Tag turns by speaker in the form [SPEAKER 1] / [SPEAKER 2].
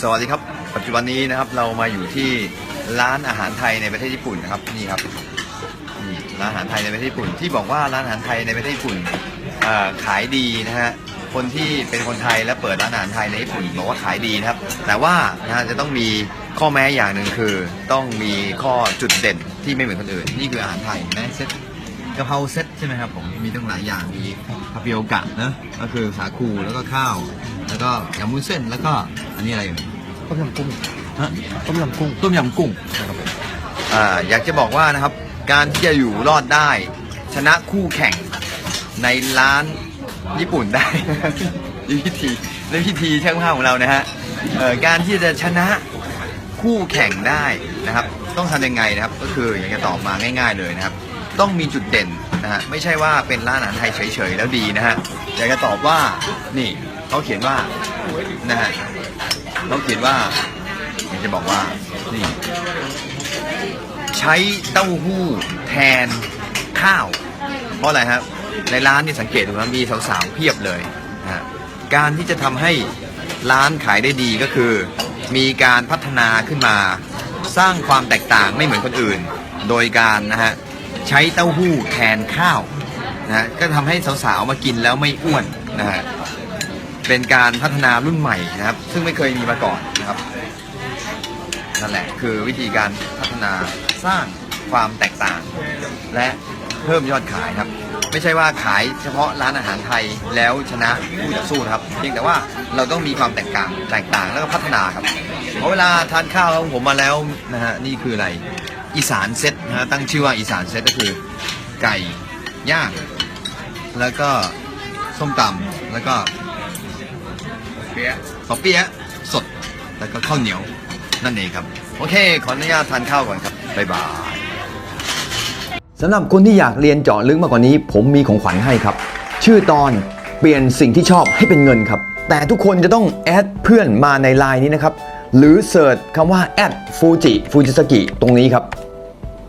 [SPEAKER 1] สวัสดีครับ ปัจจุบันนี้นะครับเรามาอยู่ที่ร้านอาหารไทยในประเทศญี่ปุ่นนะครับนี่ครับนี่ร้านอาหารไทยในประเทศญี่ปุ่น ที่บอกว่าร้านอาหารไทยในประเทศญี่ปุ่นขายดีนะฮะคนที่เป็นคนไทยและเปิดร้านอาหารไทยในญี่ปุ่นบอกว่าขายดีนะครับ แต่ว่านะฮะจะต้องมีข้อแม้อย่างหนึ่งคือ ต้องมีข้อจุดเด่นที่ไม่เหมือนคนอื่น นี่คืออาหารไทยนะเซ็ต กะเพราเซ็ตใช่ไหมครับผมมีตั้งหลายอย่างมีคาเปีโอกะนะก็คือสาคูแล้วก็ข้าว แล้วก็ยำมุ้นเส้นแล้วก็อันนี้อะไรอยู่
[SPEAKER 2] ต้มยำกุ้ง
[SPEAKER 1] ฮะ
[SPEAKER 2] ต้มยำกุ้ง
[SPEAKER 1] ต้มยำกุ้งนะครับผมอ่าอยากจะบอกว่านะครับ การที่จะอยู่รอดได้ ชนะคู่แข่งในร้านญี่ปุ่นได้ด้วยวิธีด้วยวิธีช่างภาพของเรานะฮะเอ่อการที่จะชนะคู่แข่งได้นะครับ ต้องทำยังไงนะครับ ก็คืออยากจะตอบมาง่าย ๆเลยนะครับ ต้องมีจุดเด่นนะฮะไม่ใช่ว่าเป็นร้านอาหารไทยเฉยๆแล้วดีนะฮะอยากจะตอบว่านี่เขาเขียนว่านะฮะเขาเขียนว่าอยากจะบอกว่านี่ใช้เต้าหู้แทนข้าว เพราะอะไรครับในร้านนี่สังเกตดูนะมีสาวๆเพียบเลยนะฮะการที่จะทำให้ร้านขายได้ดีก็คือ มีการพัฒนาขึ้นมา สร้างความแตกต่างไม่เหมือนคนอื่น โดยการนะฮะ ใช้เต้าหู้แทนข้าวนะฮะก็ทำให้สาวๆมากินแล้วไม่อ้วนนะฮะเป็นการพัฒนารุ่นใหม่นะครับ ซึ่งไม่เคยมีมาก่อนนะครับนั่นแหละคือวิธีการพัฒนาสร้างความแตกต่าง และเพิ่มยอดขายครับ ไม่ใช่ว่าขายเฉพาะร้านอาหารไทยแล้วชนะคู่ต่อสู้นะครับ เพียงแต่ว่าเราต้องมีความแตกต่างแตกต่างแล้วก็พัฒนาครับเพราะเวลาทานข้าวของผมมาแล้วนะฮะนี่คืออะไร อีสานเซตนะฮะตั้งชื่อว่าอีสานเซตก็คือ ไก่ย่างแล้วก็ส้มตำแล้วก็เปี๊ยะปอเปี๊ยะสดแล้วก็ข้าวเหนียวนั่นเองครับ โอเค ขออนุญาตทานข้าวก่อนครับ บ๊ายบาย
[SPEAKER 3] สำหรับคนที่อยากเรียนเจาะลึกมากกว่านี้ ผมมีของขวัญให้ครับ ชื่อตอนเปลี่ยนสิ่งที่ชอบให้เป็นเงินครับ แต่ทุกคนจะต้องแอดเพื่อนมาในไลน์นี้นะครับ หรือเสิร์ชคำว่าแอดฟูจิฟูจิสกิตรงนี้ครับ